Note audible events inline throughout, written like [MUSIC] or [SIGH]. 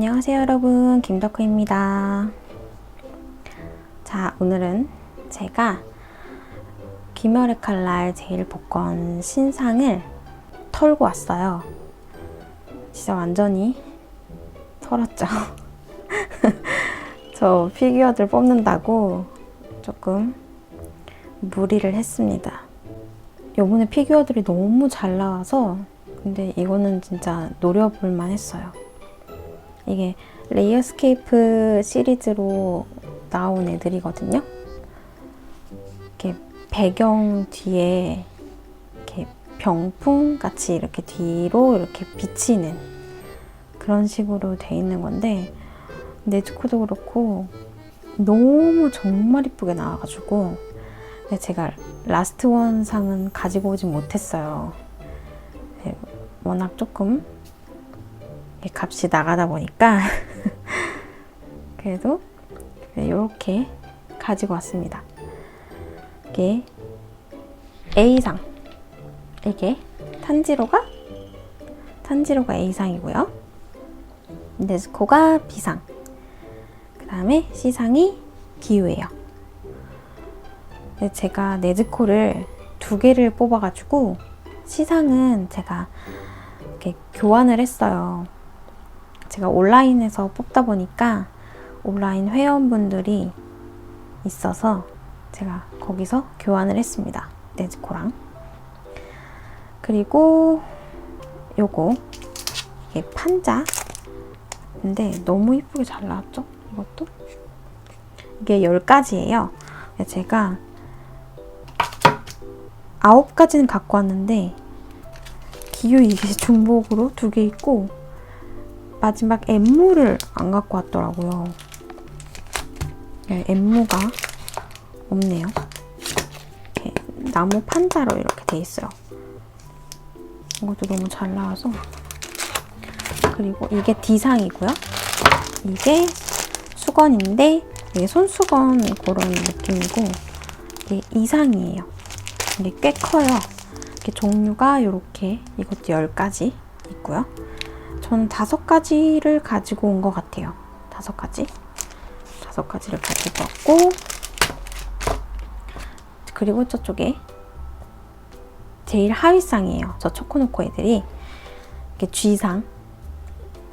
안녕하세요 여러분. 김덕후입니다. 자 오늘은 제가 김열의 칼날 제일 복권 신상을 털고 왔어요. 진짜 완전히 털었죠. [LAUGHS] 저 피규어들 뽑는다고 조금 무리를 했습니다. 요번에 피규어들이 너무 잘 나와서 근데 이거는 진짜 노려볼만 했어요 이게 레이어스케이프 시리즈로 나온 애들이거든요. 이렇게 배경 뒤에 이렇게 병풍 같이 이렇게 뒤로 이렇게 비치는 그런 식으로 돼 있는 건데 네즈코도 그렇고 너무 정말 이쁘게 나와가지고 제가 라스트 원 상은 가지고 오지 못했어요. 네, 워낙 조금 값이 나가다 보니까 [LAUGHS] 그래도 이렇게 가지고 왔습니다. 이게 A상 이게 탄지로가 탄지로가 A상이고요. 네즈코가 B상 그 다음에 C상이 기우예요. 제가 네즈코를 두 개를 뽑아가지고 C상은 제가 이렇게 교환을 했어요. 제가 온라인에서 뽑다 보니까 온라인 회원분들이 있어서 제가 거기서 교환을 했습니다. 네즈코랑. 그리고 요거 이게 판자. 근데 너무 이쁘게 잘 나왔죠? 이것도? 이게 10가지예요. 제가 9가지는 갖고 왔는데 기유 이게 중복으로 두 개 있고 마지막 엠무를 안 갖고 왔더라고요. 네, 엠무가 없네요. 나무 판자로 이렇게 돼 있어요. 이것도 너무 잘 나와서 그리고 이게 D상이고요. 이게 수건인데 이게 손수건 그런 느낌이고 이게 E상이에요. 이게 꽤 커요. 이렇게 종류가 이렇게 이것도 10가지 있고요. 저는 다섯 가지를 가지고 온 것 같아요. 다섯 가지. 다섯 가지를 가지고 왔고, 그리고 저쪽에 제일 하위상이에요. 저 초코노코 애들이. 이게 G상.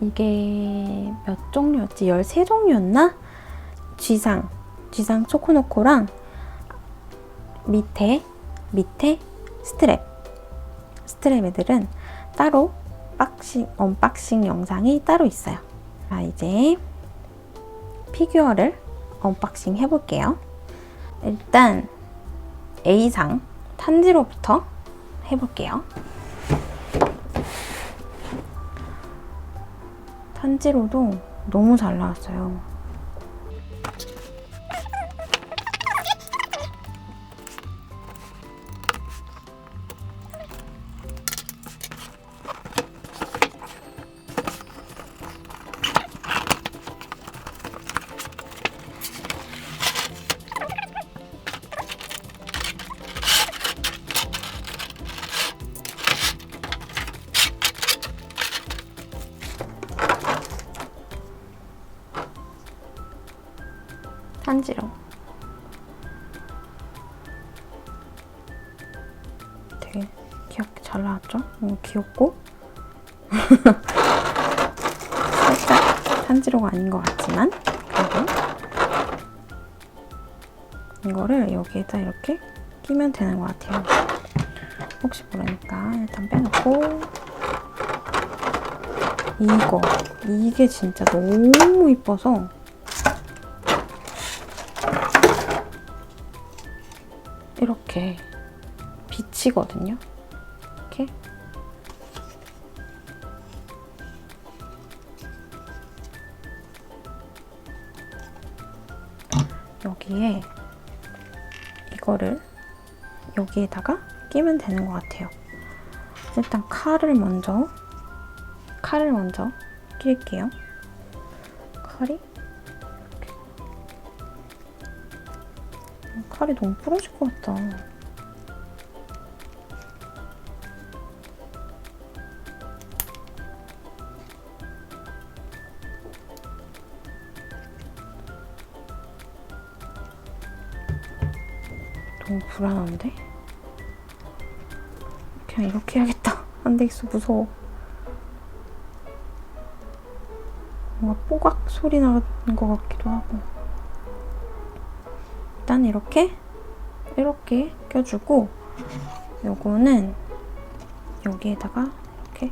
이게 몇 종류였지? 13종류였나? G상. G상 초코노코랑 밑에, 밑에 스트랩. 스트랩 애들은 따로 박싱, 언박싱 영상이 따로 있어요. 자, 이제 피규어를 언박싱 해볼게요. 일단 A상 탄지로부터 해볼게요. 탄지로도 너무 잘 나왔어요. 탄지로 되게 귀엽게 잘 나왔죠? 너무 귀엽고? [LAUGHS] 살짝 탄지로가 아닌 것 같지만 그래도. 이거를 여기에다 이렇게 끼면 되는 것 같아요. 혹시 모르니까 일단 빼놓고. 이거. 이게 진짜 너무 이뻐서 이렇게 비치거든요. 이렇게. 여기에 이거를 여기에다가 끼면 되는 것 같아요. 일단 칼을 먼저 칼을 먼저 낄게요. 칼이 칼이 너무 부러질 것 같다. 너무 불안한데? 그냥 이렇게 해야겠다. [LAUGHS] 안 되겠어, 무서워. 뭔가 뽀각 소리 나는 것 같기도 하고. 일단 이렇게, 이렇게 껴주고, 요거는 여기에다가 이렇게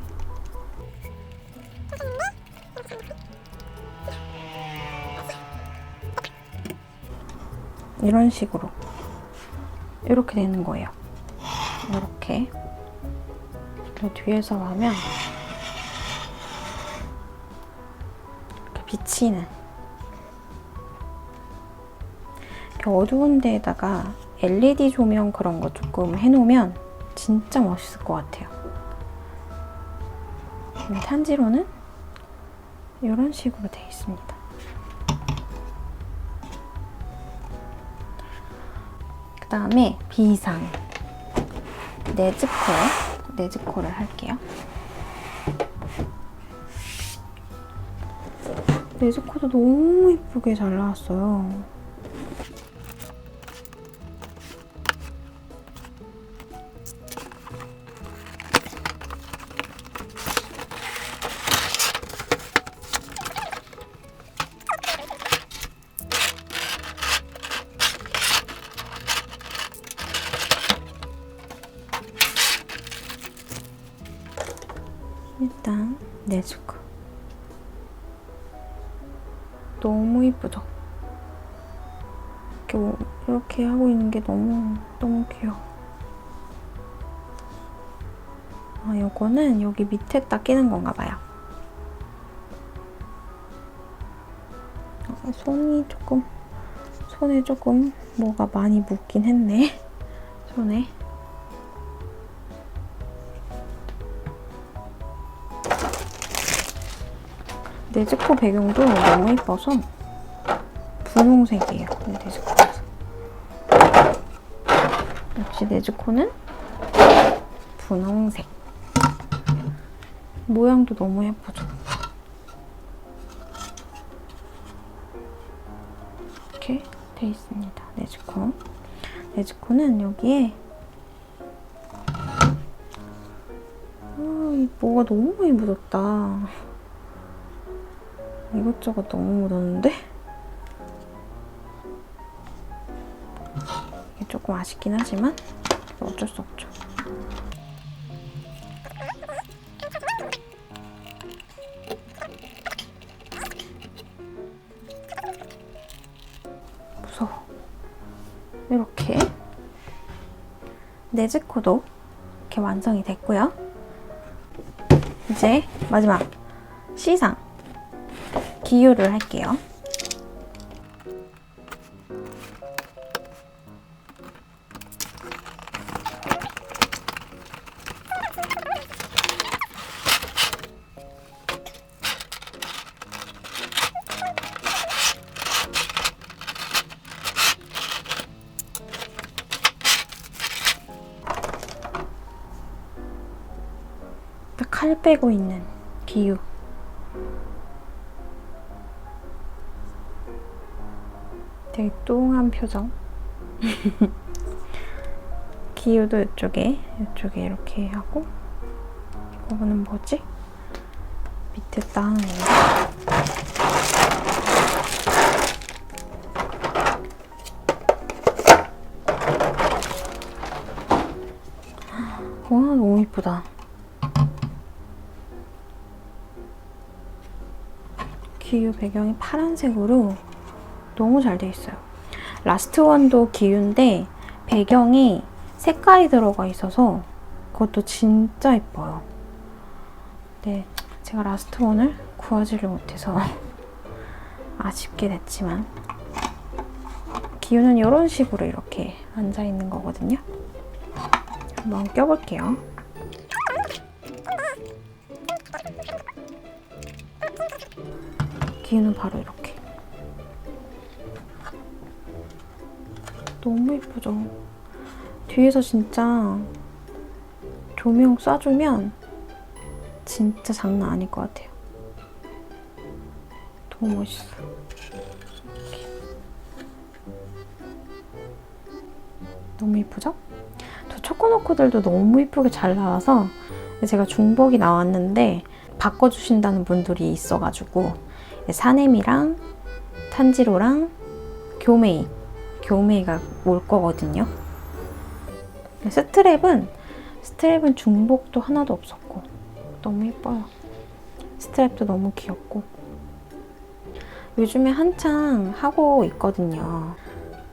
이런 식으로 이렇게 되는 거예요. 이렇게 뒤에서 하면 이렇게 비치는 이렇게 어두운 데에다가 LED 조명 그런 거 조금 해놓으면 진짜 멋있을 것 같아요. 음, 탄지로는 이런 식으로 되어 있습니다. 그 다음에 비상 네즈코 네즈코를 할게요. 네즈코도 너무 예쁘게 잘 나왔어요. 이쁘죠? 이렇게, 오- 이렇게 하고 있는 게 너무 너무 귀여워. 아, 요거는 여기 밑에 딱 끼는 건가 봐요. 아, 손이 조금 손에 조금 뭐가 많이 묻긴 했네. [LAUGHS] 손에. 네즈코 배경도 너무 예뻐서 분홍색이에요. 네즈코에서. 역시 네즈코는 분홍색. 모양도 너무 예쁘죠. 이렇게 돼 있습니다. 네즈코. 네즈코는 여기에 아, 이 뭐가 너무 많이 묻었다. 이것저것 너무 묻었는데? 조금 아쉽긴 하지만 어쩔 수 없죠. 무서워. 이렇게 네즈코도 이렇게 완성이 됐고요. 이제 마지막 C상 기유를 할게요. 딱칼 빼고 있는 기유. 되게 뚱한 표정. [LAUGHS] 기우도 이쪽에, 이쪽에 이렇게 하고 이거는 뭐지? 밑에 땅와 너무 이쁘다. 기우 배경이 파란색으로 너무 잘 돼 있어요. 라스트 원도 기유인데 배경이 색깔이 들어가 있어서 그것도 진짜 예뻐요. 네, 제가 라스트 원을 구하지를 못해서 [LAUGHS] 아쉽게 됐지만 기유는 이런 식으로 이렇게 앉아 있는 거거든요. 한번 껴볼게요. 기유는 바로 이렇게. 너무 예쁘죠? 뒤에서 진짜 조명 쏴주면 진짜 장난 아닐 것 같아요. 너무 멋있어. 이렇게. 너무 이쁘죠? 저 초코노코들도 너무 이쁘게 잘 나와서 제가 중복이 나왔는데 바꿔주신다는 분들이 있어가지고 사네미랑 탄지로랑 교메이 교메이가 올 거거든요. 스트랩은 스트랩은 중복도 하나도 없었고 너무 예뻐요. 스트랩도 너무 귀엽고 요즘에 한창 하고 있거든요.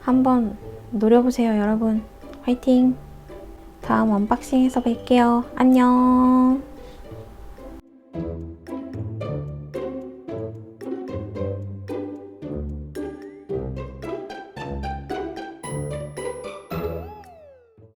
한번 노려보세요, 여러분. 화이팅! 다음 언박싱에서 뵐게요. 안녕!